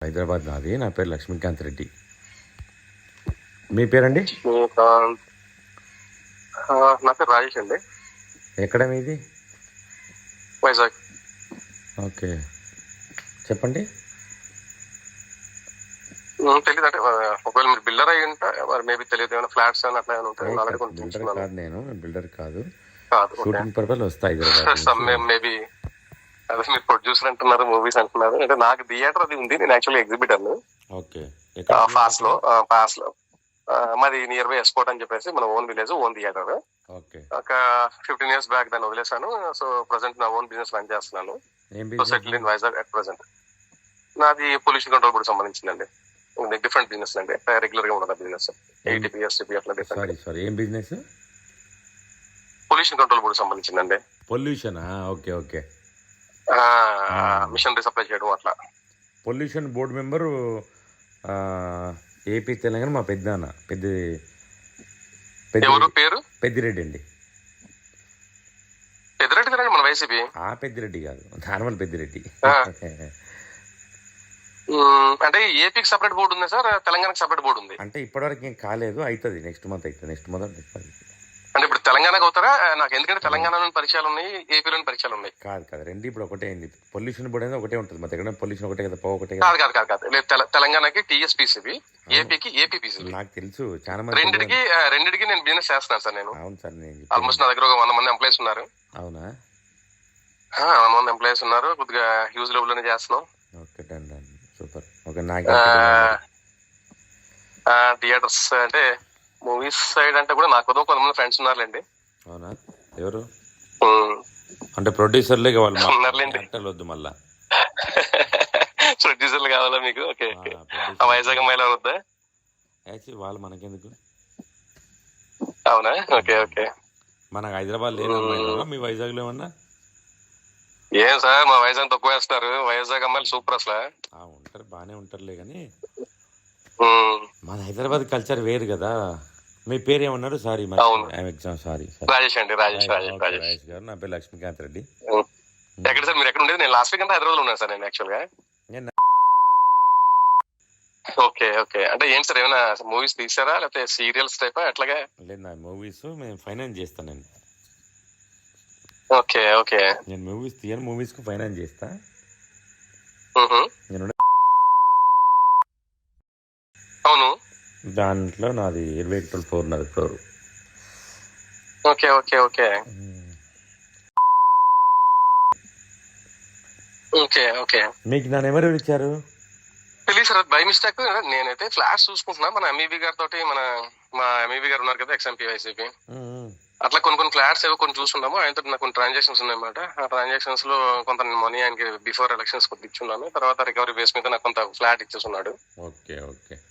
హైదరాబాద్ నాది. నా పేరు లక్ష్మీకాంత్ రెడ్డి. మీ పేరండి? నా పేరు రాజేష్ అండి. ఎక్కడ మీది? వైజాగ్. ఓకే. చెప్పండి. తెలీదు అంటే ఒకవేళ మీరు బిల్డర్ అయ్యి ఉంటే మేబీ తెలియదు ఏమైనా ఫ్లాట్స్ అని అట్లా ఏమైనా ఉంటాయి ఆల్రెడీ కొంచెం నేను. బిల్డర్ కాదు. షూటింగ్ పర్పస్ వస్తా హైదరాబాద్ సమ్ మేబీ అదే మీరు ప్రొడ్యూసర్ అంటున్నారు మూవీస్ అంటున్నారు. అంటే నాకు థియేటర్ అది ఉంది నేను యాక్చువల్లీ ఎగ్జిబిటర్ ఫాస్ట్లో పాస్లో. మాది నియర్ బై ఎస్పోర్ట్ అని చెప్పేసి మన ఓన్ విలేజ్ ఓన్ థియేటర్ ఒక ఫిఫ్టీన్ ఇయర్స్ బ్యాక్ దాన్ని వదిలేశాను. సో ప్రజెంట్ నా ఓన్ బిజినెస్ రన్ చేస్తున్నాను. So settle in Vizag at present నాది పొల్యూషన్ కంట్రోల్ కూడా సంబంధించిందండి. డిఫరెంట్ బిజినెస్ అండి. రెగ్యులర్గా ఉండదు బిజినెస్ ఏటీపీ ఎస్టీపీ అట్లా డిఫరెంట్ సారీ ఏం బిజినెస్ పొల్యూషన్ కంట్రోల్ కూడా సంబంధించిందండి. Pollution okay okay. Machinery supply చేయడం అట్లా. Pollution board member AP Telangana మా పెద్దనాన్న పెద్ద ఎవరు? పెద్ద పేరు? పెద్దిరెడ్డి అండి. పెద్దరెడ్డి గారండి మన వైసీపీ? ఆ పెద్దిరెడ్డి కాదు నార్మల్ పెద్దిరెడ్డి. అంటే ఏపీకి సపరేట్ బోర్డు ఉంది సార్? తెలంగాణకి సపరేట్ బోర్డు ఉంది? అంటే ఇప్పటివరకు ఏం కాలేదు అవుతుంది నెక్స్ట్ మంత్ అవుతుంది నెక్స్ట్ మంత్ అంటే ఇప్పుడు తెలంగాణకు అవుతారా? నాకు ఎందుకంటే తెలంగాణలోని పరిచయాలు ఉన్నాయి ఏపీలోని పరిచయాలు ఉన్నాయి కాదు కాదు. రెండు ఇప్పుడు ఒకటే అయింది. పొల్యూషన్ బోర్డు అనేది ఒకటే ఉంటుంది. మా దగ్గర పొల్యూషన్ ఒకటే కదా పో ఒకటే కదా. కాదు కాదు కాదు లేదు తెల- తెలంగాణకి టీఎస్పీసీబీ ఏపీకి ఏపీపీసీబీ నాకు తెలుసు. చాలా మంది రెండిటికి రెండిటికి నేను బిజినెస్ చేస్తున్నాను సార్ నేను. అవును సార్ నేను ఆల్మోస్ట్. నా దగ్గర ఒక వంద మంది ఎంప్లాయీస్ ఉన్నారు. అవునా? వంద మంది ఎంప్లాయీస్ ఉన్నారు. కొద్దిగా హ్యూజ్లోనే చేస్తున్నాం. Okay done done. Super. Okay నాకు థియేటర్స్ అంటే మూవీస్ సైడ్ అంటే కూడా నాకు కొంతమంది ఫ్రెండ్స్ ఉన్నారులేండి. అవునా? ఎవరు. అంటే ప్రొడ్యూసర్లే కావాలి ఉన్నారులేండి. వద్దు మళ్ళా. ప్రొడ్యూసర్లు కావాలా మీకు? ఓకే. ఆ, ఓకే. ఆ వైజాగ్ అమ్మాయిలో వద్దా? యాక్చువల్లీ వాళ్ళు మనకెందుకు? అవునా? Okay okay. మనకు హైదరాబాద్ అమ్మాయిలు మీ వైజాగ్లో ఏమన్నా? ఏం సార్ మా వైజాగ్ తక్కువ వేస్తున్నారు. వైజాగ్ అమ్మాయిలు సూపర్ అసలు. ఉంటారు. బాగానే ఉంటారులే కానీ. మన హైదరాబాద్ కల్చర్ వేరు కదా. మీ పేరు ఏమన్నారు సారీ సారీ రాజేష్ అండి రాజేష్ రాజేష్ గారు. నా పేరు లక్ష్మీకాంత్ రెడ్డి. ఎక్కడ సార్? మీరు ఎక్కడ ఉండేది? నేను లాస్ట్ వీక్ అంతా హైదరాబాద్లో ఉన్నాను సార్ నేను యాక్చువల్గా. నేను ఓకే ఓకే. అంటే ఏంటి సార్? ఏమైనా మూవీస్ తీసారా? లేకపోతే సీరియల్స్ టైపా ఎట్లాగా లేదు నా మూవీస్ మేము ఫైనాన్స్ చేస్తాను నేను. Okay okay. నేను మూవీస్ తీయను మూవీస్కి ఫైనాన్స్ చేస్తా. నేను అవును. దాంట్లో నాది ఇరవై ఒకటి ఫోర్ నాది floor okay okay okay. Okay okay. మీకు నన్ను ఎవరు ఇచ్చారు? తెలియదు సార్ బై మిస్టేక్. నేనైతే ఫ్లాట్స్ చూసుకుంటున్నా. మన ఎంఈబీ గారి తోటి మన మా ఎంఈబీ గారు ఉన్నారు కదా ఎక్స్ఎంపీ వైసీపీ అట్లా కొన్ని కొన్ని ఫ్లాట్స్ ఏవో కొన్ని చూసున్నాము ఆయనతో నాకు కొన్ని ట్రాన్సాక్షన్స్ ఉన్నాయన్నమాట. ఆ ట్రాన్సాక్షన్స్లో కొంత మనీ ఆయనకి బిఫోర్ ఎలక్షన్స్ కొద్ది ఇచ్చున్నాను తర్వాత రికవరీ బేస్ మీద నాకు కొంత ఫ్లాట్ ఇచ్చేస్తున్నాడు ఓకే ఓకే. ఆ,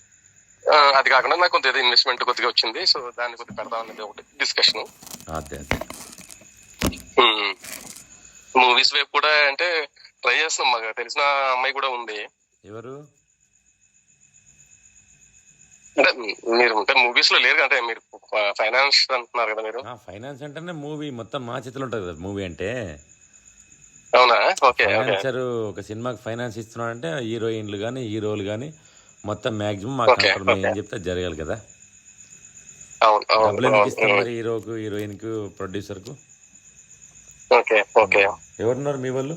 అది కాకుండా నాకు కొంత ఏదో ఇన్వెస్ట్మెంట్ కొద్దిగా వచ్చింది. సో దాన్ని కొద్దిగా పెడదాం అనేది ఒకటి డిస్కషన్ అదే అదే. మూవీస్ వైపు కూడా అంటే ట్రై చేస్తున్నాం మాకు తెలిసిన అమ్మాయి కూడా ఉంది. ఎవరు? అంటే మీరు అంటే మూవీస్లో లేరు అంటే మీరు ఫైనాన్స్ అంటున్నారు కదా మీరు. ఫైనాన్స్ అంటేనే మూవీ మొత్తం మా చేతిలో ఉంటుంది కదా మూవీ అంటే. అవునా? ఓకే ఫైనాన్సర్ ఒక సినిమాకి ఫైనాన్స్ ఇస్తున్నాడంటే హీరోయిన్లు కానీ హీరోలు కానీ మొత్తం మాక్సిమం మా Okay, కంట్రోల్ మేము ఏం. చెప్తే జరగాలి కదా? డబ్బులు ఎందుకు ఇస్తాం. మరి హీరోకు హీరోయిన్కు ప్రొడ్యూసర్కు ఓకే. ఓకే ఎవరున్నారు మీ వాళ్ళు?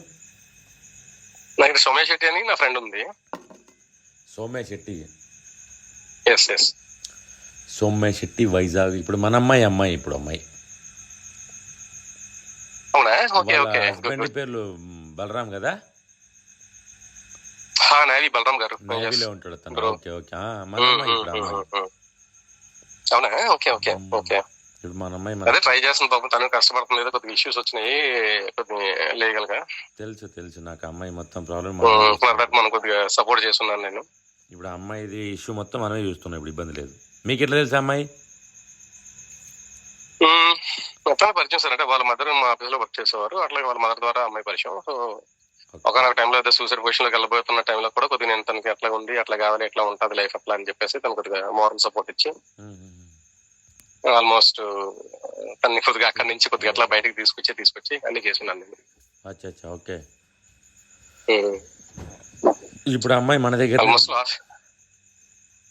నాకు శెట్టి అని నా ఫ్రెండ్ ఉంది. Soumya Shetty. Yes yes Soumya Shetty Vizag. ఇప్పుడు మన అమ్మాయి అమ్మాయి ఇప్పుడు అమ్మాయి. హస్బెండ్ పేర్లు బలరాం కదా? నాది బలరామ్ గారు. నేవీలో ఉంటాడు తను Bro. Okay okay. ఆ, మన అమ్మాయి ఇప్పుడు అమ్మాయి. అవునా? Okay okay okay. ఇప్పుడు మన అమ్మాయి అదే ట్రై చేస్తుంది పాపం. తను కష్టపడుతుంది ఏదో కొద్దిగా ఇష్యూస్ వచ్చినాయి. కొద్దిగా లీగల్గా తెలుసు తెలుసు. నాకు అమ్మాయి మొత్తం ప్రాబ్లం మనం కొద్దిగా సపోర్ట్ చేస్తున్నాను నేను. ఇప్పుడు అమ్మాయిది ఇష్యూ మొత్తం మనమే చూస్తున్నాం. ఇప్పుడు ఇబ్బంది లేదు. మీకు ఎట్లా తెలుసు అమ్మాయి? మ్మ్. మొత్తం పరిచయం సార్. అంటే వాళ్ళ మదర్ మా ఆఫీస్లో వర్క్ చేసేవారు. అట్లాగే వాళ్ళ మదర్ ద్వారా అమ్మాయి పరిచయం. సో ఒకనొక టైంలో ఏదో సూసైడ్ పొజిషన్లోకి వెళ్ళబోతున్న టైంలో కూడా కొద్దిగా నేను తనకి ఎట్లా ఉంది అట్లా కావాలి ఎట్లా ఉంటుంది లైఫ్ అట్లా అని చెప్పేసి తను కొద్దిగా మోరల్ సపోర్ట్ ఇచ్చి. ఆల్మోస్ట్ తన్ని కొద్దిగా అక్కడి నుంచి కొద్దిగా ఎట్లా బయటకు తీసుకొచ్చి తీసుకొచ్చి అన్ని చేసుకున్నాను నేను అచ్చా అచ్చా ఓకే. ఇప్పుడు అమ్మాయి మన దగ్గర almost last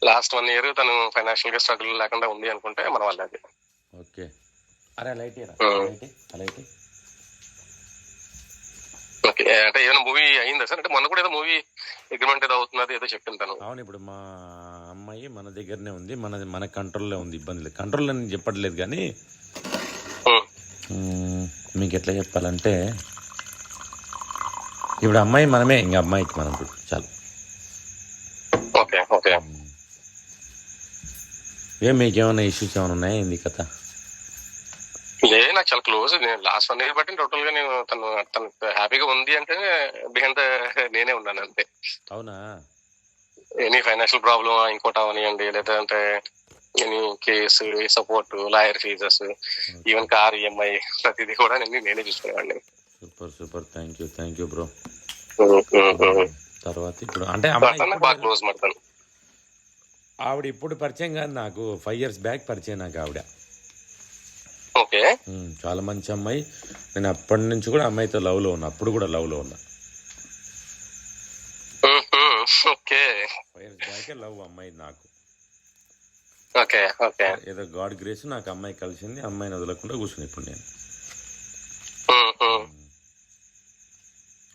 last one year తను ఫైనాన్షియల్గా స్ట్రగుల్ లేకుండా ఉంది అనుకుంటే మన వాళ్ళ అది ఓకే. అరే లైట్. లైట్ లైట్ అంటే ఏమైనా మూవీ అయిందా సార్? అంటే మొన్న కూడా ఏదో మూవీ అగ్రిమెంట్ ఏదో అవుతున్నది ఏదో చెప్పింది తను అవును ఇప్పుడు మా అమ్మాయి మన దగ్గరనే ఉంది మన మన కంట్రోల్లో ఉంది ఇబ్బంది లేదు. కంట్రోల్లో నేను చెప్పట్లేదు కానీ మీకు ఎట్లా చెప్పాలంటే ఇప్పుడు అమ్మాయి మనమే ఇంక అమ్మాయికి మనం ఇప్పుడు చాలు. Okay okay. ఏం మీకు ఏమైనా ఇష్యూస్ ఏమైనా ఉన్నాయా ఏంది కథ? చాలా క్లోజ్ నేను లాస్ట్ వన్ ఇయర్ బట్టి టోటల్గా నేను తను తను హ్యాపీగా ఉంది అంటే బిహైండ్ నేనే ఉన్నాను అంతే. అవునా? ఎనీ ఫైనాన్షియల్ ప్రాబ్లమ్ ఇంకోటి అవనియండి లేదంటే any case support lawyer fees even car EMI ప్రతిదీ కూడా నేను నేనే చూసుకునేవాడిని. Super super thank you thank you bro. తర్వాత ఇప్పుడు అంటే క్లోజ్ ఆవిడ ఇప్పుడు పరిచయం కాదు నాకు. ఫైవ్ ఇయర్స్ బ్యాక్ పరిచయం నాకు ఆవిడ. ఓకే. చాలా మంచి అమ్మాయి. నేను అప్పటి నుంచి కూడా అమ్మాయితో లవ్లో ఉన్నా. అప్పుడు కూడా ఉన్నా. ఓకే. ఫైవ్ ఇయర్స్ బ్యాకే లవ్ అమ్మాయి నాకు. Okay okay. ఏదో గాడ్ గ్రేస్ నాకు అమ్మాయి కలిసింది అమ్మాయిని వదలకుండా కూర్చుని ఇప్పుడు నేను.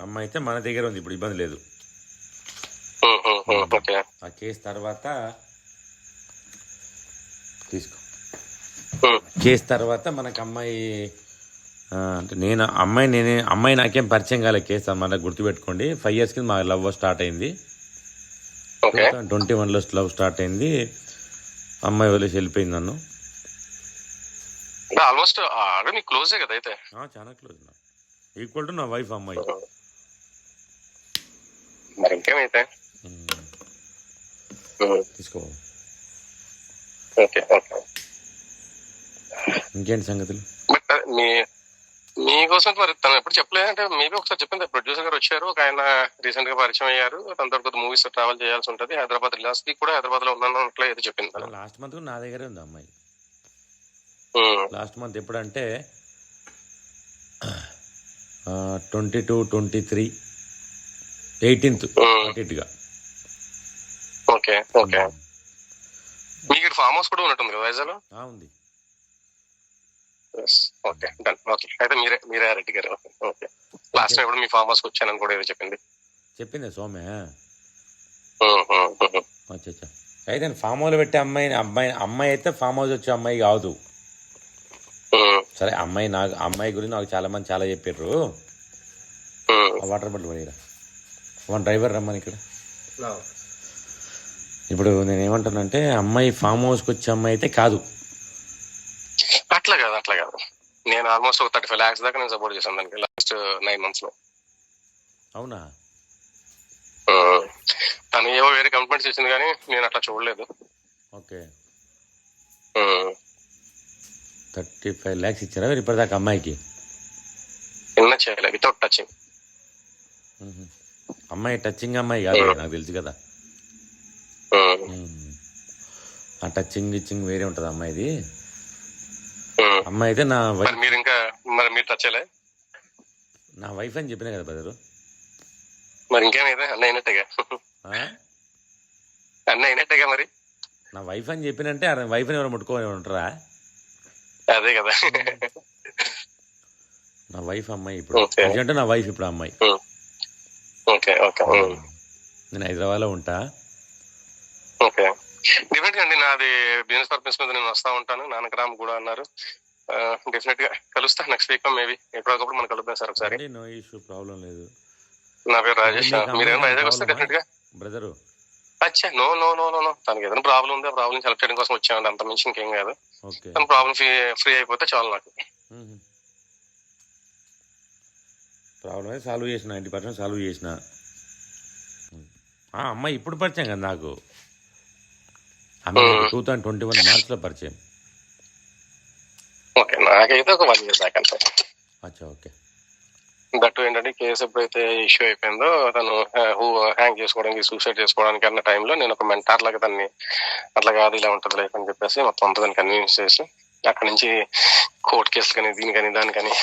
అమ్మాయి అయితే మన దగ్గర ఉంది ఇప్పుడు ఇబ్బంది లేదు. ఆ కేసు తర్వాత తీసుకో. కేసు తర్వాత మనకు అమ్మాయి అంటే నేను అమ్మాయి నేనే అమ్మాయి నాకేం పరిచయం కాలే కేసు మన గుర్తుపెట్టుకోండి. ఫైవ్ ఇయర్స్ కింద మా లవ్ స్టార్ట్ అయింది. ట్వంటీ వన్లో లవ్ స్టార్ట్ అయింది. అమ్మాయి వదిలేసి వెళ్ళిపోయింది నన్ను. ఆల్మోస్ట్ నీకు క్లోజే కదా అయితే? చాలా క్లోజ్ నా. ఈక్వల్ టు నా వైఫ్ అమ్మాయి. మరి ఇంకేమైతే? ఉమ్, తీసుకో. ఓకే ఓకే ఇంకేంటి సంగతులు? మీ మీకోసం తను ఎప్పుడు చెప్పలేదంటే మేబీ ఒకసారి చెప్పింది ప్రొడ్యూసర్ గారు వచ్చారు. ఒక ఆయన రీసెంట్గా పరిచయం అయ్యారు. తన తర్వాత మూవీస్ ట్రావెల్ చేయాల్సి ఉంటది. హైదరాబాద్ లాస్ట్ కూడా హైదరాబాద్లో ఉన్నాను అట్లా ఏదో చెప్పింది లాస్ట్ మంత్ నా దగ్గరే ఉంది అమ్మాయి. లాస్ట్ మంత్ ఎప్పుడంటే twenty two twenty three eighteenth అటు ఇటుగా ఓకే ఓకే. మీకు ఇక్కడ ఫామ్ హౌస్ కూడా ఉన్నట్టుంది కదా వైజాగ్ ఉంది. ఓకే డన్ ఓకే అయితే మీరే మీరే రెడ్డి గారు. ఓకే లాస్ట్ టైం ఎప్పుడు మీ ఫామ్ హౌస్కి వచ్చానని కూడా ఏదో చెప్పింది. చెప్పిందే సోమే అచ్చా అయితే ఫామ్ హౌస్ పెట్టే అమ్మాయి అమ్మాయి అమ్మాయి అయితే ఫామ్ హౌస్ వచ్చే అమ్మాయి కాదు. సరే అమ్మాయి నాకు అమ్మాయి గురించి నాకు చాలా మంది చాలా చెప్పారు వాటర్ బాటిల్ పడిరా వన్ డ్రైవర్ రమ్మని ఇక్కడ. ఇప్పుడు నేను ఏమంటానంటే అమ్మాయి ఫామ్ హౌస్కి వచ్చే అమ్మాయి అయితే కాదు అట్లా కాదు అట్లా కాదు నేను ఆల్మోస్ట్ ఒక థర్టీ ఫైవ్ లాక్స్ దాకా నేను సపోర్ట్ చేశాను దానికి లాస్ట్ నైన్ మంత్స్లో. అవునా. తను ఏవో వేరే కమిట్మెంట్స్ ఇచ్చింది కానీ నేను అట్లా చూడలేదు. ఓకే. థర్టీ ఫైవ్ ల్యాక్స్ ఇచ్చారా మీరు ఇప్పటిదాకా అమ్మాయికి? నిన్న చేయలేదు వితౌట్ టచింగ్ మ్మ్. అమ్మాయి టచింగ్ అమ్మాయి కాదు నాకు తెలుసు కదా. ఆ. టచింగ్ గిచ్చింగ్ వేరే ఉంటుంది అమ్మాయిది. అమ్మాయి అయితే నా మరి వైఫ్ మీరు ఇంకా మరి మీరు టచ్ చేయలే? నా వైఫ్ అని చెప్పిన కదా బ్రదరు మరి ఇంకేమైతే అన్న అయినట్టేగా? అన్న అయినట్టేగా మరి? నా వైఫ్ అని చెప్పినంటే ఆ వైఫ్ని ఎవరు ముట్టుకొని ఉంటారా అదే కదా. నా వైఫ్ అమ్మాయి ఇప్పుడు. అంటే నా వైఫ్ ఇప్పుడు అమ్మాయి. Okay okay. నేను హైదరాబాద్లో ఉంటా. ఓకే. గా అండి నాది బిజినెస్ పర్పస్ మీద నేను వస్తా ఉంటాను. నానకరామ్ కూడా అన్నారు. డెఫినెట్గా కలుస్తా. నెక్స్ట్ వీక్ మేబీ ఎప్పటికప్పుడు మనం కలుద్దాం సార్ ఒకసారి. నో ఇష్యూ ప్రాబ్లం లేదు. నా పేరు రాజేష్ మీరు వైజాగ్ వస్తే డెఫినెట్గా? బ్రదరు. అచ్చా no no no no no. తనకి ఏదైనా ప్రాబ్లం ఉంది ఆ ప్రాబ్లం హెల్ప్ చేయడం కోసం వచ్చామండి. అంత మించి ఇంకేం కాదు. తన ప్రాబ్లం ఫ్రీ ఫ్రీ అయిపోతే చాలు నాకు. ప్రాబ్లం అయితే సాల్వ్ చేసిన నైంటీ పర్సెంట్ సాల్వ్ చేసిన. అమ్మాయి ఇప్పుడు పరిచయం కదా నాకు. టూ థౌజండ్ ట్వంటీ వన్ మార్చ్లో పరిచయం. నాకైతే ఒక వన్ ఇయర్ అంతే. అచ్చా ఓకే. దట్టు ఏంటంటే కేసు ఎప్పుడైతే ఇష్యూ అయిపోయిందో తను హూ హ్యాంగ్ చేసుకోవడానికి సూసైడ్ చేసుకోవడానికి అన్న టైంలో నేను ఒక మెంటార్ లాగా దాన్ని అట్లా కాదు ఇలా ఉంటుంది లైఫ్ అని చెప్పేసి మొత్తం అంతా దాన్ని కన్విన్స్ చేసి అక్కడ నుంచి కోర్ట్ కేసులు కానీ దీనికని దానికని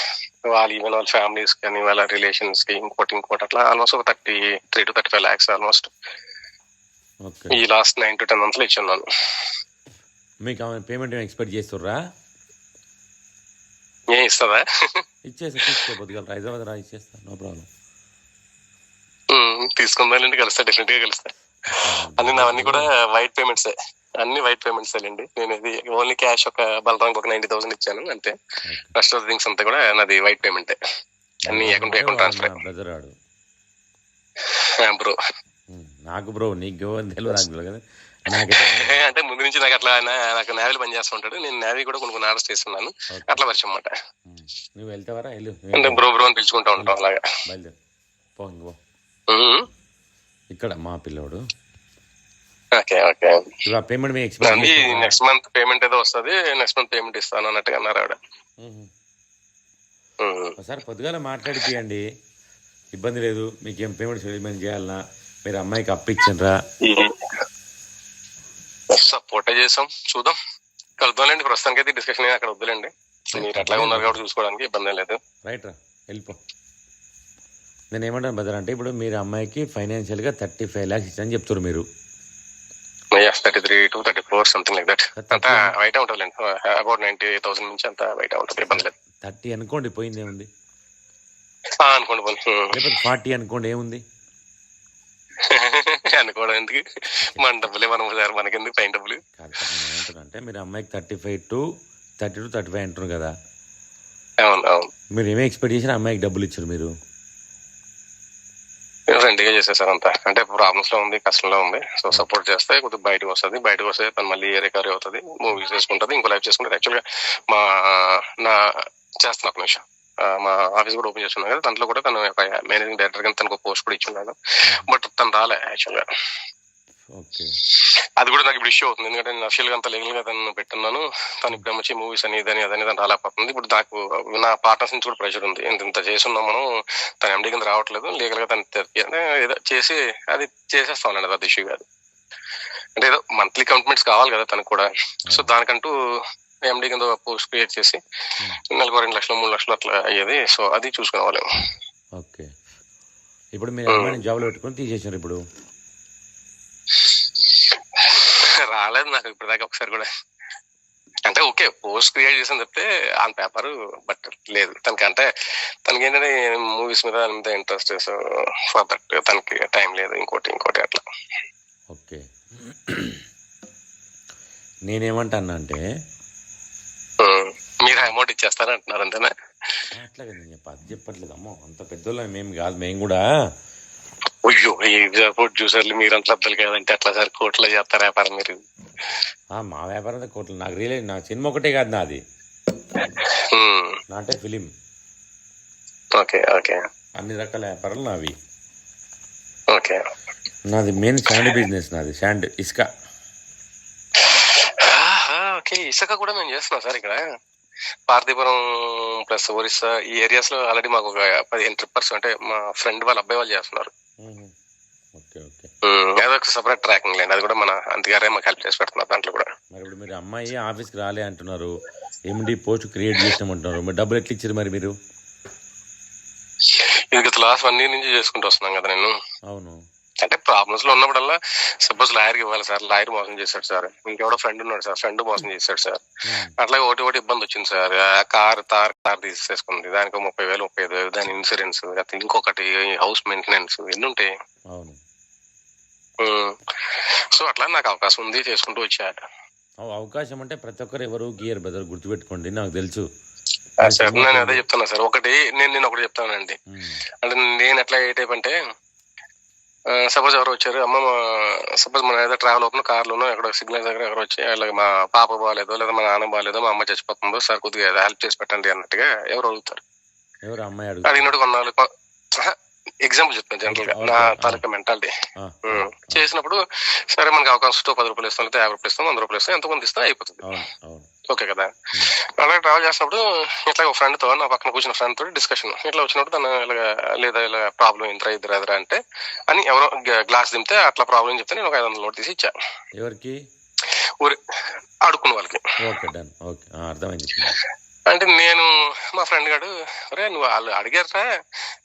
వాళ్ళ ఈవెన్ వాళ్ళ ఫ్యామిలీస్ కానీ వాళ్ళ రిలేషన్స్కి ఇంకోటి ఇంకోటి అట్లా ఆల్మోస్ట్ ఒక thirty three to thirty five lakhs almost ఈ లాస్ట్ నైన్ టు టెన్ మంత్స్లో ఇచ్చి ఉన్నాను మీకు పేమెంట్ ఎక్స్పెక్ట్ చేస్తుర్రా? ఇస్తుందా ఇచ్చేస్తా తీసుకో కొద్దిగా హైదరాబాద్ రా ఇచ్చేస్తా నో ప్రాబ్లం. తీసుకుందానండి కలుస్తా డెఫినెట్గా కలుస్తా. అన్ని నావన్నీ కూడా వైట్ పేమెంట్స్ అన్ని వైట్ పేమెంట్స్ అండి నేను ఇది ఓన్లీ క్యాష్ ఒక బలరాంకి ఒక నైన్టీ థౌసండ్ ఇచ్చాను అంతే. రెస్ట్ ఆఫ్ థింగ్స్ అంతా కూడా నాది వైట్ పేమెంట్ అన్ని అకౌంట్ అకౌంట్ ట్రాన్స్ఫర్ బ్రో నాకు బ్రో నీకు తెలియదు కదా. అంటే ముందు నుంచి నాకు అట్లా నాకు నేవీలో పని చేస్తూ ఉంటాడు. నేను నేవీ కూడా కొన్ని కొన్ని ఆర్డర్స్ చేస్తున్నాను. అట్లా పరిచయం అన్నమాట. నువ్వు వెళ్తావరా? అంటే బ్రో బ్రో అని పిలుచుకుంటా ఉంటాం అలాగా. ఇక్కడ మా పిల్లోడు. Okay okay. Payment next month payment ఏదో వస్తుంది. నెక్స్ట్ మంత్ పేమెంట్ ఇస్తాను అన్నట్టుగా అన్నారు ఆవిడ. ఒకసారి పొద్దుగాల మాట్లాడిపియండి. ఇబ్బంది లేదు. మీకు ఏం పేమెంట్ సెటిల్మెంట్ చేయాలన్నా? మీరు అమ్మాయికి అప్పు ఇచ్చిండ్రా? సపోర్ట్ చేసాం చూద్దాం. కలుద్దాంలేండి. ప్రస్తుతానికి అయితే డిస్కషన్ అక్కడ వద్దులేండి. మీరు అట్లాగే ఉన్నారు కాబట్టి చూసుకోవడానికి ఇబ్బంది లేదు. రైట్ రా వెళ్ళిపో. నేను ఏమంటాను బదర్ అంటే ఇప్పుడు మీరు అమ్మాయికి ఫైనాన్షియల్గా థర్టీ ఫైవ్ ల్యాక్స్ ఇచ్చని చెప్తారు మీరు. Thirty three to thirty four something like that అంతా బయట ఉంటుందిలేండి. అబౌట్ నైన్టీ థౌసండ్ నుంచి అంతా బయట ఉంటుంది. ఇబ్బంది లేదు. థర్టీ అనుకోండి పోయింది ఏముంది అనుకోండి. లేకపోతే ఫార్టీ అనుకోండి ఏముంది? అనుకోవడం ఎందుకు? మన డబ్బులే మనం సార్ మనకెందుకు పైన డబ్బులు? సార్ అంటే మీరు అమ్మాయికి thirty five to thirty two thirty five అంటున్నారు కదా. అవును అవును. మీరు ఏమేమి ఎక్స్పెక్ట్ చేసినా అమ్మాయికి డబ్బులు ఇచ్చారు మీరు? ఫ్రెండ్గా చేసేసారు అంతా. అంటే ప్రాబ్లమ్స్లో ఉంది కష్టంలో ఉంది. సో సపోర్ట్ చేస్తే కొద్దిగా బయటకు వస్తుంది. బయటకు వస్తే తను మళ్ళీ రికవరీ అవుతుంది? మూవీస్ చేసుకుంటుంది ఇంకో లైఫ్ చేసుకుంటుంది. యాక్చువల్గా మా నా చేస్తున్నా ఒక నిమిషం. మా ఆఫీస్ కూడా ఓపెన్ చేస్తున్నాను కదా దాంట్లో కూడా తను మేనేజింగ్ డైరెక్టర్గా తనకు పోస్ట్ కూడా ఇచ్చున్నాను బట్ తను రాలే యాక్చువల్గా. అది కూడా నాకు ఇప్పుడు ఇష్యూ అవుతుంది. ఎందుకంటే నేను అఫీషియల్గా అంత లీగల్గా తను పెట్టున్నాను. తను ఇప్పుడు వచ్చి మూవీస్ అని ఇదని అదని తను రాలేకపోతుంది. ఇప్పుడు నాకు నా పార్ట్నర్స్ నుంచి కూడా ప్రెషర్ ఉంది. ఇంత ఇంత చేస్తున్నాం మనం తను ఎండి కింద రావట్లేదు. లీగల్గా తను ఏదో చేసి అది చేసేస్తాం అండి అది ఇష్యూ కాదు. అంటే ఏదో మంత్లీ కమిట్మెంట్స్ కావాలి కదా తనకు కూడా. సో దానికంటూ ఎండి కింద పోస్ట్ క్రియేట్ చేసి నెలకు రెండు లక్షలు మూడు లక్షలు అట్లా అయ్యేది. సో అది చూసుకోవాలి ఓకే. ఇప్పుడు మీరు అమ్మాయిని జాబ్లో పెట్టుకొని తీసేసారు ఇప్పుడు? రాలేదు నాకు ఇప్పుడు దాకా ఒకసారి కూడా. అంటే ఓకే పోస్ట్ క్రియేట్ చేసాను చెప్తే ఆన్ పేపర్ బట్ లేదు. తనకి అంటే తనకి ఏంటంటే మూవీస్ మీద మీద ఇంట్రెస్ట్ సో ఫర్ దట్ తనకి టైం లేదు. ఇంకోటి ఇంకోటి అట్లా. ఓకే. నేనేమంటాను అంటే. మీరు అమౌంట్ ఇచ్చేస్తారా అంటున్నారు అంతేనా అట్లాగే నేను చెప్ప అది చెప్పట్లేదు. అమ్మో అంత పెద్దోళ్ళం మేము కాదు మేము కూడా. అయ్యో ఈ సపోర్ట్ చూసారు మీరు అంత అర్థాలు కాదంటే అట్లా సార్ కోట్లో చేస్తారు వ్యాపారం మీరు. ఆ, మా వ్యాపారం అంతా కోట్లు. నాకు రియలైజ్ నా సినిమా ఒకటే కాదు నాది. అంటే ఫిలిం. Okay okay. అన్ని రకాల వ్యాపారాలు నావి. ఓకే. నాది మెయిన్ శాండ్ బిజినెస్ నాది. శాండ్ ఇసుక. ఓకే ఇసుక కూడా మేము చేస్తున్నాం సార్ ఇక్కడ. పార్థిపురం ప్లస్ ఒరిస్సా ఈ ఏరియాస్లో ఆల్రెడీ మాకు ఒక పదిహేను ట్రిప్పర్స్ అంటే మా ఫ్రెండ్ వాళ్ళ అబ్బాయి వాళ్ళు చేస్తున్నారు. అదే ఒక సపరేట్ ట్రాకింగ్ లేండి అది కూడా మన అంతగారే మాకు హెల్ప్ చేసి పెడుతున్నారు దాంట్లో కూడా. మరి ఇప్పుడు మీరు అమ్మాయి ఆఫీస్కి రాలే అంటున్నారు. ఎండి పోస్ట్ క్రియేట్ చేసినామంటున్నారు. మరి డబ్బులు ఎట్లా ఇచ్చారు మరి మీరు? ఇది లాస్ట్ వన్ ఇయర్ నుంచి చేసుకుంటూ వస్తున్నాం కదా నేను. అవును. అంటే ప్రాబ్లమ్స్లో ఉన్నప్పుడల్లా సపోజ్ లాయర్కి ఇవ్వాలి సార్ లాయర్ మోసం చేశాడు సార్ ఇంకెవడో ఫ్రెండ్ ఉన్నాడు సార్ ఫ్రెండ్ మోసం చేశాడు సార్. మ్మ్. అట్లాగే ఒకటి ఒకటి ఇబ్బంది వచ్చింది సార్. కార్ తార్ కార్ తీసేసుకుంది. దానికి ముప్పై వేలు ముప్పై ఐదు వేలు దాని ఇన్సూరెన్స్ ఇంకొకటి హౌస్ మెయింటెనెన్స్ ఎన్ని ఉంటాయి? సో అట్లా నాకు అవకాశం ఉంది చేసుకుంటూ వచ్చా. అవ- అవకాశం అంటే ప్రతి ఒక్కరు ఎవరు గీయర్ బెదర్ గుర్తుపెట్టుకోండి నాకు తెలుసు. సార్ నేను అదే చెప్తున్నా సార్. ఒకటి నేను నేను ఒకటి చెప్తానండి. మ్మ్. అంటే నేను ఎట్లా ఏ టైప్ అంటే సపోజ్ ఎవరు వచ్చారు అమ్మ సపోజ్ మనం ఏదో ట్రావెల్ అవుతున్న కార్లోనో ఎక్కడ సిగ్నల్ దగ్గర ఎవరు వచ్చి అలాగే మా పాప బాగాలేదో లేదా మా నాన్న బాగాలేదో మా అమ్మ చచ్చిపోతుందో సార్ కొద్దిగా హెల్ప్ చేసి పెట్టండి అన్నట్టుగా ఎవరు అడుగుతారు. ఎవరు అమ్మాయి అడుగు అడిగినట్టు కొన్నాళ్ళు ఎగ్జాంపుల్ చెప్తాను జనరల్గా. నా. తాలూకా మెంటాలిటీ చేసినప్పుడు సరే మనకి అవకాశం పది రూపాయలు ఇస్తాం లేదా యాభై రూపాయలు ఇస్తాం వంద రూపాయలు ఇస్తాం ఎంత కొంత ఇస్తే అయిపోతుంది. ఓకే కదా. అలాగే ట్రావెల్ చేసినప్పుడు ఇట్లా ఒక ఫ్రెండ్తో నా పక్కన కూర్చున్న ఫ్రెండ్ తోటి డిస్కషన్ ఇట్లా వచ్చినప్పుడు తను ఇలాగ లేదా ఇలా ప్రాబ్లం ఇంతరా ఇద్దరు ఎదురా అంటే అని ఎవరో గ్లాస్ దింపితే అట్లా ప్రాబ్లం చెప్తే నేను ఒక ఐదు వందల నోట్ తీసి ఇచ్చా. ఎవరికి? ఊరి అడుక్కున్న వాళ్ళకి. ఓకే డన్ ఓకే అర్థమైంది. అంటే నేను మా ఫ్రెండ్ గాడు అరే నువ్వు వాళ్ళు అడిగారా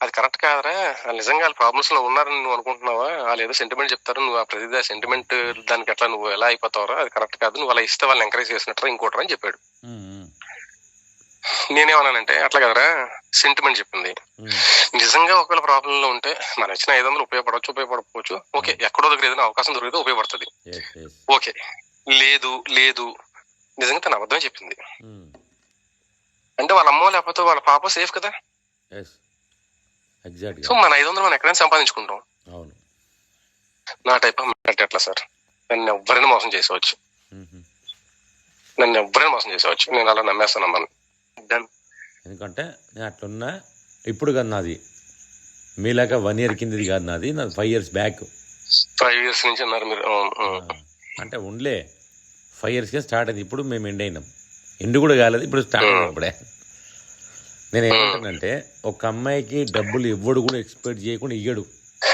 అది కరెక్ట్ కాదురా వాళ్ళు నిజంగా వాళ్ళు ప్రాబ్లమ్స్లో ఉన్నారని నువ్వు అనుకుంటున్నావా? వాళ్ళు ఏదో సెంటిమెంట్ చెప్తారు నువ్వు ఆ ప్రతిదీ సెంటిమెంట్ దానికి ఎట్లా నువ్వు ఎలా అయిపోతావరా అది కరెక్ట్ కాదు నువ్వు అలా ఇస్తే వాళ్ళని ఎంకరేజ్ చేసినట్టు ఇంకోటి అని చెప్పాడు. నేనేమన్నానంటే అట్లా కదరా సెంటిమెంట్ చెప్పింది. నిజంగా ఒకవేళ ప్రాబ్లం లో ఉంటే మనం ఇచ్చిన ఐదు వందలు ఉపయోగపడవచ్చు ఉపయోగపడకపోవచ్చు. ఓకే ఎక్కడో దగ్గర ఏదైనా అవకాశం దొరికితే ఉపయోగపడుతుంది. ఓకే లేదు లేదు. నిజంగా తన అబద్ధం చెప్పింది. అంటే వాళ్ళ అమ్మో లేకపోతే వాళ్ళ పాప సేఫ్ కదా? సో మన ఐదు వందలు మనం ఎక్కడైనా సంపాదించుకుంటాం. అవును. నా టైప్ మెంటాలిటీ ఎట్లా సార్? నన్ను ఎవరైనా మోసం చేసేవచ్చు. నన్ను ఎవరైనా మోసం చేసేవచ్చు నేను అలా నమ్మేస్తాను అమ్మను డన్ ఎందుకంటే నేను అట్లున్నా ఇప్పుడు కాదు నాది. మీలాగా వన్ ఇయర్ కిందది కాదు నాది. నాది five years back five years నుంచి అన్నారు మీరు. అంటే ఉండలే. ఫైవ్ ఇయర్స్కే స్టార్ట్ అయింది. ఇప్పుడు మేము ఎండ్ అయినాం. ఎండు కూడా కాలేదు ఇప్పుడు స్టార్ట్ ఇప్పుడే. నేను ఏమంటానంటే ఒక అమ్మాయికి డబ్బులు ఇవ్వడు కూడా ఎక్స్పెక్ట్ చేయకుండా ఇయ్యడు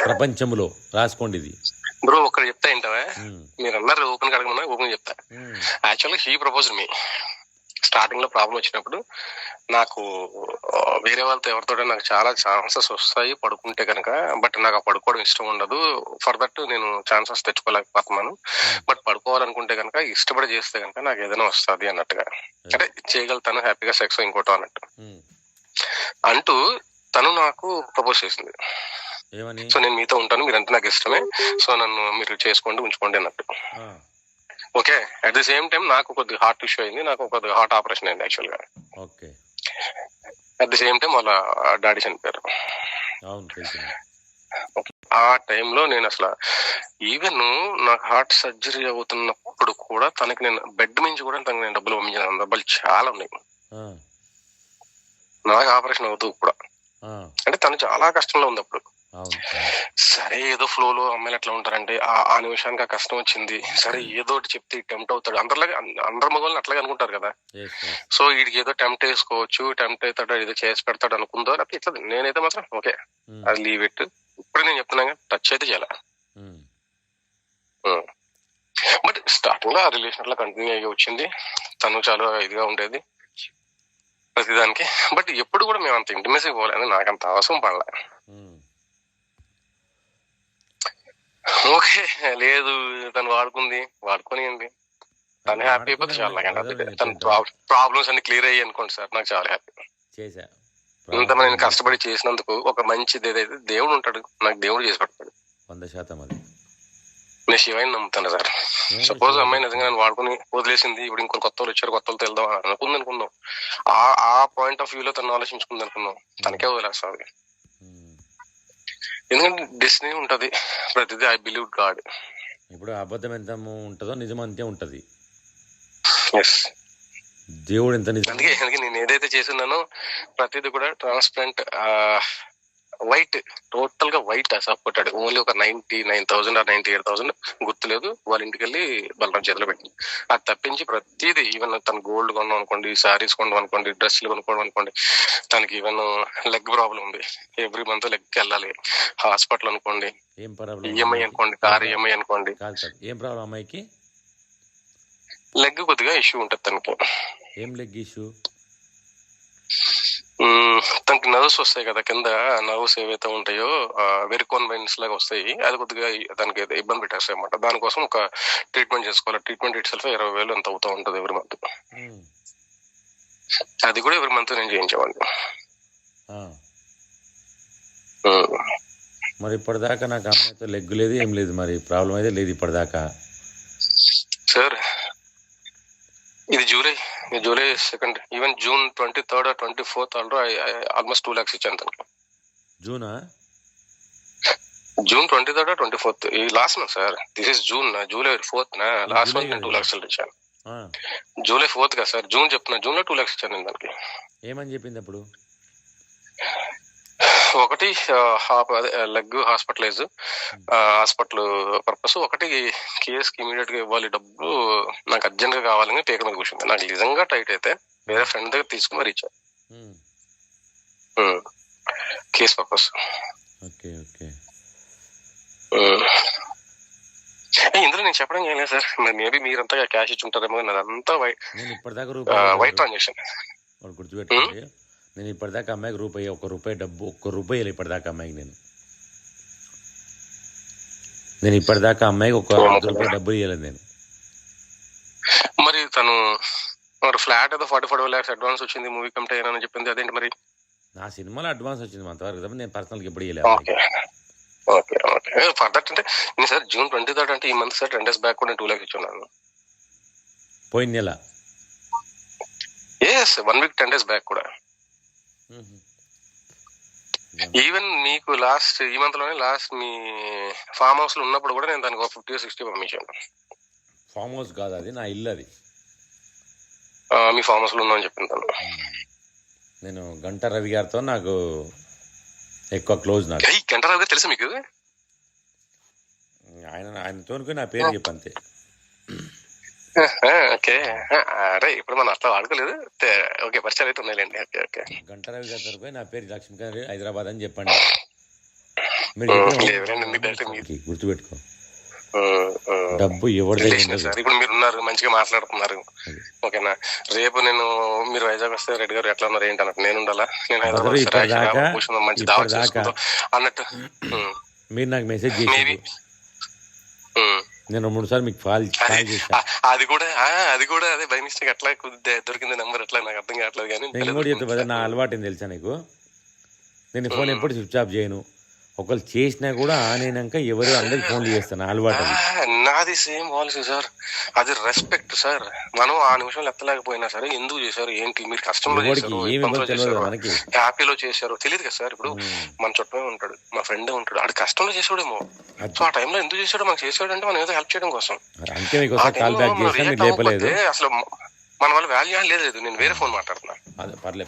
ప్రపంచంలో రాసుకోండి ఇది. బ్రో ఒకటి చెప్తా ఏంటవే మీరు అన్నారు ఓపెన్ కడగమన్నా ఓపెన్ చెప్తా. యాక్చువల్గా హీ ప్రపోజ్ మీ. స్టార్టింగ్లో ప్రాబ్లం వచ్చినప్పుడు నాకు వేరే వాళ్ళతో ఎవరితో నాకు చాలా ఛాన్సెస్ వస్తాయి పడుకుంటే కనుక బట్ నాకు ఆ పడుకోవడం ఇష్టం ఉండదు. ఫర్ దట్ నేను ఛాన్సెస్ తెచ్చుకోలేకపోతున్నాను. బట్ పడుకోవాలనుకుంటే కనుక ఇష్టపడి చేస్తే కనుక నాకు ఏదైనా వస్తుంది అన్నట్టుగా. అంటే చేయగలుగుతాను హ్యాపీగా సెక్స్ ఇంకోటో అన్నట్టు. ఉమ్. అంటూ తను నాకు ప్రపోజ్ చేసింది. ఏమని? సో నేను మీతో ఉంటాను మీరంటే నాకు ఇష్టమే. సో నన్ను మీరు చేసుకోండి ఉంచుకోండి అన్నట్టు. ఆ, okay at the same time నాకు కొద్దిగా హార్ట్ ఇష్యూ అయింది. నాకు కొద్దిగా హార్ట్ ఆపరేషన్ అయింది యాక్చువల్గా. Okay at the same time వాళ్ళ డాడీ చనిపోయారు. ఆ టైంలో నేను అసలు ఈవెన్ నాకు హార్ట్ సర్జరీ అవుతున్నప్పుడు కూడా తనకి నేను బెడ్ మించి కూడా తనకి నేను డబ్బులు పంపించిన. సందర్భాలు చాలా ఉన్నాయి. నాకు ఆపరేషన్ అవుతూ కూడా. అంటే తను చాలా కష్టంలో ఉంది అప్పుడు. సరే. ఏదో ఫ్లోలో అమ్మాయిలు ఎట్లా ఉంటారంటే ఆ ఆ నిమిషానికి ఆ కష్టం వచ్చింది. సరే ఏదో ఒకటి చెప్తే టెంప్ట్ అవుతాడు. అందరిలాగా అందరు మగవాళ్ళని అట్లాగే అనుకుంటారు కదా. సో వీడికి ఏదో టెంప్ట్ వేసుకోవచ్చు టెంప్ట్ అవుతాడు ఏదో చేసి పెడతాడు అనుకుందో లేకపోతే ఇట్లా నేనైతే మాత్రం ఓకే. ఉమ్, అది లీవ్ ఇట్ ఇప్పుడు నేను చెప్తున్నాగా టచ్ అయితే చేయాలి? బట్ స్టార్టింగ్లో ఆ రిలేషన్ అట్లా కంటిన్యూ అయ్యి వచ్చింది. తను చాలా ఇదిగా ఉండేది. ప్రతిదానికి. బట్ ఎప్పుడు కూడా మేము అంత ఇంటిమేసీ పోలేదు. నాకు అంత అవసరం పడలే. ఉమ్, ఓకే లేదు తను వాడుకుంది వాడుకోనియండి తను హ్యాపీ అయిపోతే చాలా నాకు హ్యాపీ తన ప్రాబ్లమ్స్ అన్ని క్లియర్ అయ్యి అనుకోండి సార్ నాకు చాలా హ్యాపీ ఇంత నేను కష్టపడి చేసినందుకు ఒక మంచిది ఏదైతే దేవుడు ఉంటాడు నాకు దేవుడు చేసి పెడతాడు. వంద శాతం అది. నేను శివాయిని నమ్ముతాను సార్. నేను సపోజ్ అమ్మాయి నిజంగా నన్ను వాడుకుని వదిలేసింది ఇప్పుడు ఇంకొక కొత్త వాళ్ళు వచ్చారు కొత్త వాళ్ళతో వెళ్దాం అని అనుకుంది అనుకుందాం. ఆ ఆ పాయింట్ ఆఫ్ వ్యూ లో తను ఆలోచించుకుంది అనుకుందాం. తనకే వదిలేస్తుంది ఉమ్. ఎందుకంటే డెస్టినీ ఉంటది. ప్రతిదీ ఐ బిలీవ్ గాడ్ ఇప్పుడు అబద్ధం ఎంత ఉంటుందో నిజం అంతే ఉంటది. ఎస్ దేవుడు ఎంత నిజం అందుకే అందుకే నేను ఏదైతే చేస్తున్నానో ప్రతిదీ కూడా ట్రాన్స్పరెంట్ వైట్ టోటల్గా వైట్ సపోర్టెడ్ ఓన్లీ ఒక నైన్టీ నైన్ థౌసండ్ ఆ నైన్టీ ఎయిట్ థౌసండ్ గుర్తులేదు. వాళ్ళ ఇంటికి వెళ్ళి బలరాం చేతిలో పెట్టింది. అది తప్పించి ప్రతిదీ ఈవెన్ తన గోల్డ్ కొన్నాం అనుకోండి శారీస్ కొన్నాం అనుకోండి డ్రెస్సులు కొనుక్కోవడం అనుకోండి తనకి ఈవెన్ లెగ్ ప్రాబ్లం ఉంది. ఎవ్రీ మంత్ లెగ్ వెళ్ళాలి. హాస్పిటల్ అనుకోండి ఏం ప్రాబ్లం ఈఎంఐ అనుకోండి కార్ ఈఎంఐ అనుకోండి. కాదు కాదు ఏం ప్రాబ్లం అమ్మాయికి? లెగ్ కొద్దిగా ఇష్యూ ఉంటుంది తనకి. ఏం లెగ్ ఇష్యూ తనకి నర్వ్స్ వస్తాయి కదా కింద నర్వ్స్ ఏవైతే ఉంటాయో వెరికోన్ వెయిన్స్ లాగా వస్తాయి. అది కొద్దిగా దానికి ఇబ్బంది పెట్టేస్తాయి అన్నమాట. దానికోసం ఒక ట్రీట్మెంట్ చేసుకోవాలి. ట్రీట్మెంట్ ఇట్ సెల్ఫ్ ఇరవై వేలు ఎంత అవుతూ ఉంటుంది ఎవరి మంత్ అది కూడా ఎవరి మంత్ నేను చేయించేవాడిని. మరి ఇప్పటిదాకా నాకు అమ్మాయితో లెగ్ లేదు ఏం లేదు. మరి ప్రాబ్లం అయితే లేదు ఇప్పటిదాకా. Sir July second even June twenty third twenty fourth ఆల్రో almost two lakhs ఇచ్చాను తనకి Juna? June twenty third twenty fourth ఈ last month sir this is June July fourth నా లాస్ట్ మంత్ నేను టూ లాక్స్ ఇచ్చాను. జూలై ఫోర్త్ కదా సార్ జూన్ చెప్తున్నా జూన్లో two lakhs ఇచ్చాను నేను దానికి. ఏమని చెప్పింది అప్పుడు? ఒకటి లెగ్ హాస్పిటలైజ్ హాస్పిటల్ పర్పస్. ఒకటి కేస్కి ఇమీడియట్గా ఇవ్వాలి డబ్బు నాకు అర్జెంట్గా కావాలని పేక మీద కూర్చుంది నాకు నిజంగా టైట్ అయితే వేరే ఫ్రెండ్ దగ్గర తీసుకుని మరి ఇచ్చాను ఉమ్, కేస్ పర్పస్. ఓకే ఇందులో నేను చెప్పడం ఏం లేదు సార్. మేబీ మీరంతా క్యాష్ ఇచ్చి ఉంటారేమో అదంతా వైట్ ట్రాన్సాక్షన్. గుర్తుపెట్టుకోండి. నేను ఇప్పటిదాకా అమ్మాయికి రూపాయి ఒక రూపాయి డబ్బు ఒక్క రూపాయి ఇప్పటిదాకా అమ్మాయికి నేను. నేను ఇప్పటిదాకా అమ్మాయికి ఒక రూపాయి డబ్బు ఇవ్వలేదు నేను. మరి తను మరి ఫ్లాట్ ఏదో ఫార్టీ ఫైవ్ ల్యాక్స్ అడ్వాన్స్ వచ్చింది మూవీ కంప్లీట్ అయినా చెప్పింది అదేంటి మరి? నా సినిమాలో అడ్వాన్స్ వచ్చింది అంతవరకు తప్ప నేను పర్సనల్గా ఎప్పుడు ఇవ్వలేదు ఓకే. Okay okay. ఫర్దర్ అంటే నేను సార్ జూన్ ట్వంటీ థర్డ్ అంటే ఈ month sir ten days back కూడా టూ ల్యాక్స్ ఇచ్చున్నాను పోయిన నెల. Yes one week ten days back కూడా. ఈవెన్ మీకు లాస్ట్ ఈ మంత్లోనే లాస్ట్ మీ ఫామ్ హౌస్లో ఉన్నప్పుడు కూడా నేను దానికి ఒక ఫిఫ్టీ సిక్స్టీ పంపించాను. ఫామ్ హౌస్ కాదు అది నా ఇల్లు అది. మీ ఫామ్ హౌస్లో ఉన్నా అని చెప్పింది తను నేను గంట రవి గారితో నాకు ఎక్కువ క్లోజ్ నాకు. ఏయ్, గంటరావు గారు తెలుసా మీకు? ఆయన ఆయనతో నా పేరు చెప్పు అంతే. ఆ, ఓకే ఆ, అరే ఇప్పుడు మనం అట్లా వాడుకోలేదు. ఓకే పరిచయాలు అయితే ఉన్నాయిలేండి. Okay okay. గంట రవి గారి తరపు నా పేరు లక్ష్మీకాంత్ హైదరాబాద్ అని చెప్పండి. మీరు- గుర్తుపెట్టుకో. ఉమ్, ఉమ్. డబ్బు ఎవరి సార్ ఇప్పుడు మీరు ఉన్నారు మంచిగా మాట్లాడుతున్నారు. ఓకేనా? రేపు నేను మీరు వైజాగ్ వస్తే రెడ్డి గారు ఎట్లా ఉన్నారు ఏంటి అన్నట్టు నేను ఉండాలా? నేను హైదరాబాద్ మంచి దావా అన్నట్టు. మీరు నాకు మెసేజ్ మేబీ. నేను మూడు సార్లు మీకు కాల్ అదే, కూడా అది కూడా అదే బై మిస్టేక్. అట్లా దొరికింది నెంబర్ ఎట్లా నాకు అర్థం కావట్లేదు కానీ నేను కూడా చెప్తా నా అలవాటు తెలుసా నీకు? నేను ఫోన్ ఎప్పుడు స్విచ్ ఆఫ్ చేయను. ఒకళ్ళు చేసినా కూడా ఆన్ అయినాక ఎవరు అందరికి ఫోన్లు చేస్తాను అలవాటు నాది సేమ్ పాలసీ సార్. అది రెస్పెక్ట్ సార్. మనం ఆ నిమిషంలో ఎత్తలేకపోయినా సరే ఎందుకు చేశారు ఏంటి మీరు ఎవరికి చేశారు హ్యాపీలో చేశారు తెలియదు కదా సార్. ఇప్పుడు. మన చుట్టమే ఉంటాడు మా ఫ్రెండ్ ఉంటాడు. ఆడు కష్టంలో చేసాడేమో సో ఆ టైంలో ఎందుకు చేసాడో మనకు చేసాడు అంటే మనం ఏదో హెల్ప్ చేయడం కోసం. అసలు మన వల్ల వాల్యూ లేదు లేదు. నేను వేరే ఫోన్ మాట్లాడుతున్నా. అదే పర్లే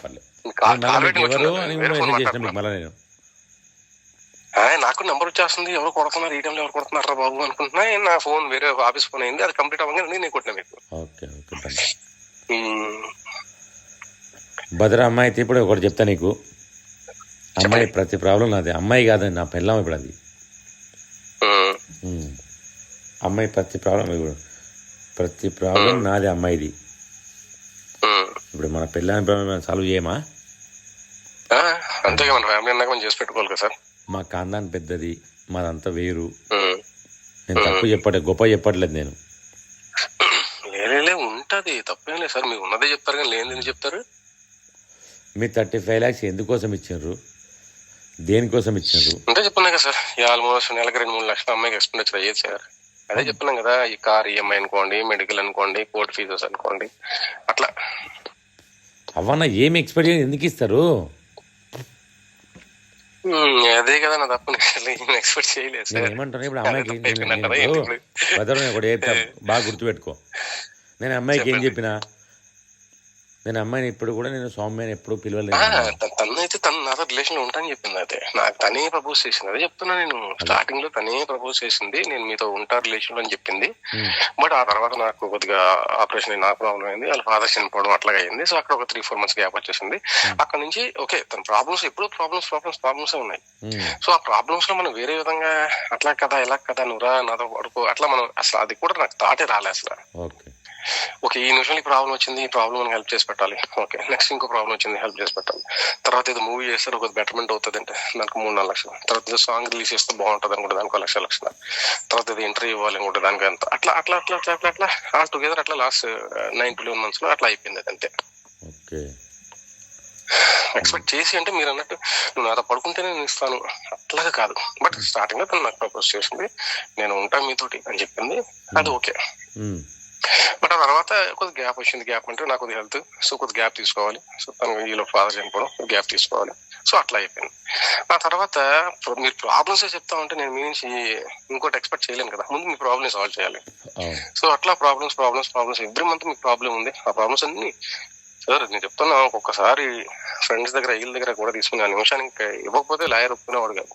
నాకు నెంబర్ వచ్చేస్తుంది. ఎవరు కొడుతున్నారు? ఈ టైంలో ఎవరు కొడుతున్నారా బాబు అనుకుంటున్నా. నా ఫోన్ వేరే ఆఫీస్ ఫోన్ అయింది. అది కంప్లీట్ అవ్వగానే నేను కొట్టినా మీకు. ఓకే ఓకే భద్ర అమ్మాయి అయితే ఇప్పుడు ఒకటి చెప్తా నీకు. అమ్మాయి ప్రతి ప్రాబ్లం నాది. అమ్మాయి కాదండి నా పెళ్ళాం ఇప్పుడు అది. అమ్మాయి ప్రతి ప్రాబ్లం ఇప్పుడు ప్రతి ప్రాబ్లం నాది అమ్మాయిది. ఇప్పుడు మన పెళ్ళాని ప్రాబ్లం సాల్వ్ చేయమా? ఆ, అంతేగా మన ఫ్యామిలీ అన్నాక మనం చేసి పెట్టుకోవాలి కదా సార్. మా కాందాన్ పెద్దది మాదంతా వేరు. నేను తప్పు చెప్పట్లేదు గొప్ప చెప్పట్లేదు నేను. ఉంటది తప్పేం లేదు సార్ మీరు ఉన్నదే చెప్తారు కానీ ఎందుకు చెప్తారు? మీ థర్టీ ఫైవ్ ల్యాక్స్ ఎందుకోసం ఇచ్చిండ్రు దేనికోసం ఇచ్చిండ్రు అంటే చెప్పున్నా కదా సార్ ఈ ఆల్మోస్ట్ నెలకి రెండు మూడు లక్షల అమ్మాయికి ఎక్స్పెండిచర్ అయ్యేది సార్? అదే చెప్తున్నాం కదా ఈ కార్ ఈఎంఐ అనుకోండి మెడికల్ అనుకోండి కోర్ట్ ఫీజెస్ అనుకోండి అట్లా. అవన్న ఏమి ఎక్స్పెక్ట్ ఎందుకు ఇస్తారు? అదే కదా నా తప్పు నేను ఎక్స్పెక్ట్ చేయలేదు నేను ఏమంటాను ఇప్పుడు అమ్మాయికి తప్పు నేను- ఒకటి బాగా గుర్తుపెట్టుకో. నేను అమ్మాయికి ఏం. చెప్పినా? నేను అమ్మాయిని ఇప్పుడు కూడా నేను సౌమ్యాన్ని ఎప్పుడు పిలవలేదు ఆ, త- తను అయితే తను నాతో రిలేషన్ ఉంటానని చెప్పింది అయితే నాకు తనే ప్రపోజ్ చేసింది. అదే చెప్తున్నా నేను. స్టార్టింగ్లో తనే ప్రపోజ్ చేసింది. నేను మీతో ఉంటా రిలేషన్లో అని చెప్పింది. బట్ ఆ తర్వాత నాకు కొద్దిగా ఆపరేషన్ నా ప్రాబ్లం అయింది. వాళ్ళ ఫాదర్ చనిపోవడం అట్లాగా అయింది సో అక్కడ ఒక త్రీ ఫోర్ మంత్స్ గ్యాప్ వచ్చేసింది. అక్కడ నుంచి ఓకే తన ప్రాబ్లమ్స్ ఎప్పుడు ప్రాబ్లమ్స్ ప్రాబ్లమ్స్ ప్రాబ్లమ్స్ ఉన్నాయి. సో ఆ ప్రాబ్లమ్స్లో మనం వేరే విధంగా అట్లా కదా ఇలా కదా నువ్వురా నాతో పడుకో అట్లా మనం అసలు అది కూడా నాకు థాటే రాలే అసలు. ఓకే ఈ నిమిషంలో ఈ ప్రాబ్లం వచ్చింది ఈ ప్రాబ్లం మనం హెల్ప్ చేసి పెట్టాలి. ఓకే నెక్స్ట్ ఇంకో ప్రాబ్లం వచ్చింది హెల్ప్ చేసి పెట్టాలి. తర్వాత ఏదో మూవీ చేస్తారు ఒక బెటర్మెంట్ అవుతుంది అంటే దానికి మూడు నాలుగు లక్షలు. తర్వాత ఏదో సాంగ్ రిలీజ్ చేస్తే బాగుంటుంది అనుకుంటే దానికి ఒక లక్ష లక్షల తర్వాత ఏదో ఇంటర్వ్యూ ఇవ్వాలి అనుకుంటే దానికి అంత. అట్లా అట్లా అట్లా అట్లా అట్లా అట్లా. ఆల్ టుగెదర్ అట్లా లాస్ట్ నైన్ టు లెవెన్ మంత్స్లో అట్లా అయిపోయింది అది అంతే. ఓకే. ఎక్స్పెక్ట్ చేసి అంటే మీరు అన్నట్టు నువ్వు నాతో పడుకుంటేనే నేను ఇస్తాను. అట్లాగా కాదు. బట్ స్టార్టింగ్లో తను నాకు ప్రపోజ్ చేసింది నేను ఉంటా మీతోటి అని చెప్పింది. అది ఓకే ఉమ్. బట్ ఆ తర్వాత కొద్ది గ్యాప్ వచ్చింది గ్యాప్ అంటే నాకు కొద్ది హెల్త్ సో కొద్ది గ్యాప్ తీసుకోవాలి. సో తను ఈలో ఫాదర్ చనిపోవడం గ్యాప్ తీసుకోవాలి. సో అట్లా అయిపోయింది. ఆ తర్వాత మీరు ప్రాబ్లమ్స్ చెప్తా ఉంటే నేను మీ నుంచి ఇంకోటి ఎక్స్పెక్ట్ చేయలేను కదా. ముందు మీ ప్రాబ్లమ్ సాల్వ్ చేయాలి. సో అట్లా problems problems problems every month మీకు ప్రాబ్లం ఉంది. ఆ ప్రాబ్లమ్స్ అన్ని సార్ నేను చెప్తున్నా ఒక్కొక్కసారి ఫ్రెండ్స్ దగ్గర వీళ్ళ దగ్గర కూడా తీసుకుని ఆ నిమిషానికి ఇవ్వకపోతే లాయర్ ఒప్పుకునేవాడు కాదు.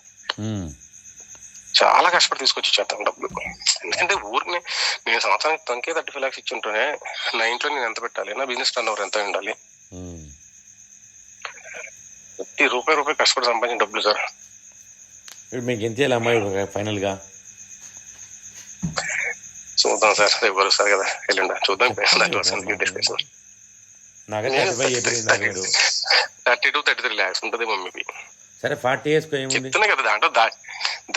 చాలా కష్టపడి తీసుకొచ్చి ఇచ్చేస్తాను డబ్బులు. ఎందుకంటే ఊరికి నేను సంవత్సరానికి తనకే థర్టీ ఫైవ్ లాక్స్ ఇచ్చి ఉంటేనే నా ఇంట్లో నేను ఎంత పెట్టాలి? నా బిజినెస్ టర్న్ ఓవర్ ఎంత ఉండాలి. ప్రతి రూపాయి రూపాయి కష్టపడి సంపాదించిన డబ్బులు సార్. ఇప్పుడు మీకు ఎంత చేయాలి అమ్మాయి ఫైనల్గా? చూద్దాం సార్ రేపు కలుస్తారు కదా ఎల్లుండ. చూద్దాం discussion thirty two thirty three lakhs ఉంటుంది మమ్మీకి. సరే ఫార్టీ చెప్తున్నా కదా దాంట్లో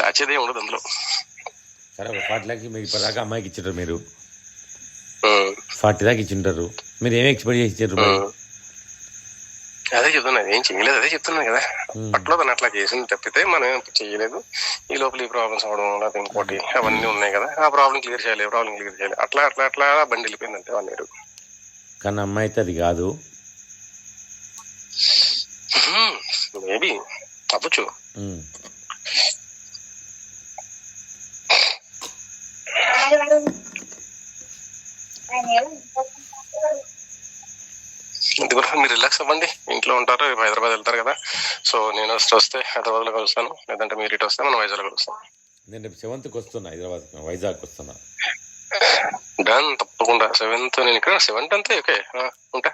దాచేది ఉండదు అందులో. సరే ఒక ఫార్టీ ల్యాక్స్ మీరు ఇప్పటిదాకా అమ్మాయికి ఇచ్చింటారు మీరు. ఫార్టీ దాకా ఇచ్చింటారు మీరు ఏం ఎక్స్పెక్ట్ చేసి ఇచ్చారు. అదే చెప్తున్నా ఏం చేయలేదు అదే చెప్తున్నా కదా. అట్లా తను అట్లా చేసింది తప్పితే మనం ఏం చేయలేదు. ఈ లోపల ఈ ప్రాబ్లమ్స్ అవడం లేకపోతే ఇంకోటి అవన్నీ ఉన్నాయి కదా. ఆ ప్రాబ్లం క్లియర్ చేయాలి ప్రాబ్లం క్లియర్ చేయాలి అట్లా అట్లా అట్లా బండి వెళ్ళిపోయింది అంతే వన్ ఇయర్ కానీ అమ్మాయి అయితే అది కాదు. మేబీ అవ్వచ్చు ఉమ్. ఎందుకంటే మీరు రిలాక్స్ అవ్వండి. ఇంట్లో ఉంటారు హైదరాబాద్ వెళ్తారు కదా. సో నేను వస్తే వస్తే హైదరాబాద్లో కలుస్తాను. లేదంటే మీరు ఇటు వస్తే మనం వైజాగ్ కలుస్తాం. నేను రేపు సెవెంత్కి వస్తున్నా హైదరాబాద్ వైజాగ్ వస్తున్నా. డన్ తప్పకుండా. సెవెంత్ నేను ఇక్కడ సెవెంత్ అంతే ఓకే. ఉంటా.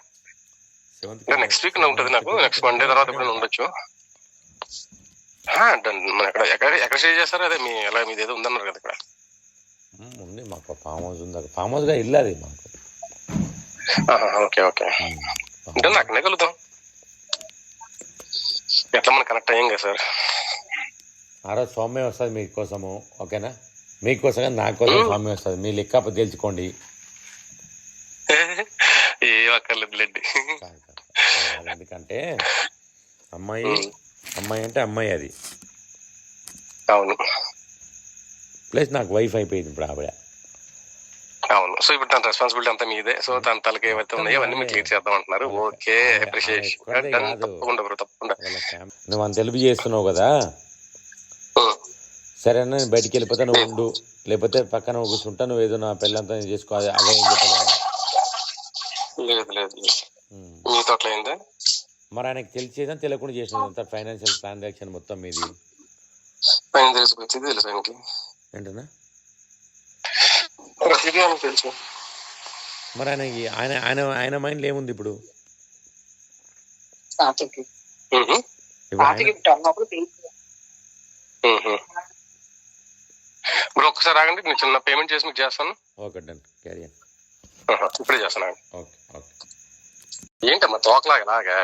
నెక్స్ట్ వీక్ ఉంటుంది నాకు. నెక్స్ట్ మండే తర్వాత ఎప్పుడైనా ఉండొచ్చు. డన్ మన ఎక్కడ ఎక్కడ ఎక్కడ స్టే చేస్తారో అదే మీ అలా మీది ఏదో ఉందన్నారు కదా ఇక్కడ. ఉంది మాకు ఫామ్ హౌస్ ఉంది. ఫామ్ హౌస్గా ఇల్లు అది మాకు. Okay okay. అంటే కలుద్దాం ఎట్లా మనం కనెక్ట్ అయ్యాం కదా సార్? ఆ రోజు సౌమ్య వస్తుంది మీకోసము ఓకేనా? మీకోసం నా కోసం సౌమ్య వస్తుంది. మీ లెక్క గెలుచుకోండి. ఏ అక్కర్లేదు లేండి కాదు, కాదు. అది ఎందుకంటే అమ్మాయి అమ్మాయి అంటే అమ్మాయి అది. అవును. ప్లస్ నాకు వైఫ్ అయిపోయింది ఇప్పుడు ఆవిడ. అవును. సో ఇప్పుడు తన రెస్పాన్సిబిలిటీ అంతా మీదే. సో తన తలకి ఏవైతే ఉన్నాయో అవన్నీ క్లియర్ చేద్దాం అంటున్నారు. Okay appreciation. తప్పకుండా బ్రో తప్పకుండా. నువ్వు అంత తెలుగు చేస్తున్నావు కదా. సరే అన్న నేను బయటికి వెళ్ళిపోతే నువ్వు ఉండు. లేకపోతే పక్కన కూర్చుంటా నువ్వు ఏదో నా చేసుకో అదే ఏం చెప్పలేదు? లేదు లేదు. మీతో అట్లా అయిందా మరి ఆయనకి తెలిసేదా? తెలియకుండా చేసిన ఫైనాన్షియల్ ట్రాన్సాక్షన్ మొత్తం మీది. తెలుసు ఆయనకి. ఏంటన్నా? మరి ఆయనకి ఆయన ఆయన ఆయన మైండ్లో ఏముంది ఇప్పుడు? ఆయన-. బ్రో ఒకసారి ఆగండి నేను చిన్న పేమెంట్ చేసి మీకు చేస్తాను. ఓకే డన్ ఆహా, ఇప్పుడే చేస్తాను ఆగండి. Okay okay. ఏంటమ్మా తోకలాగా ఇలాగా?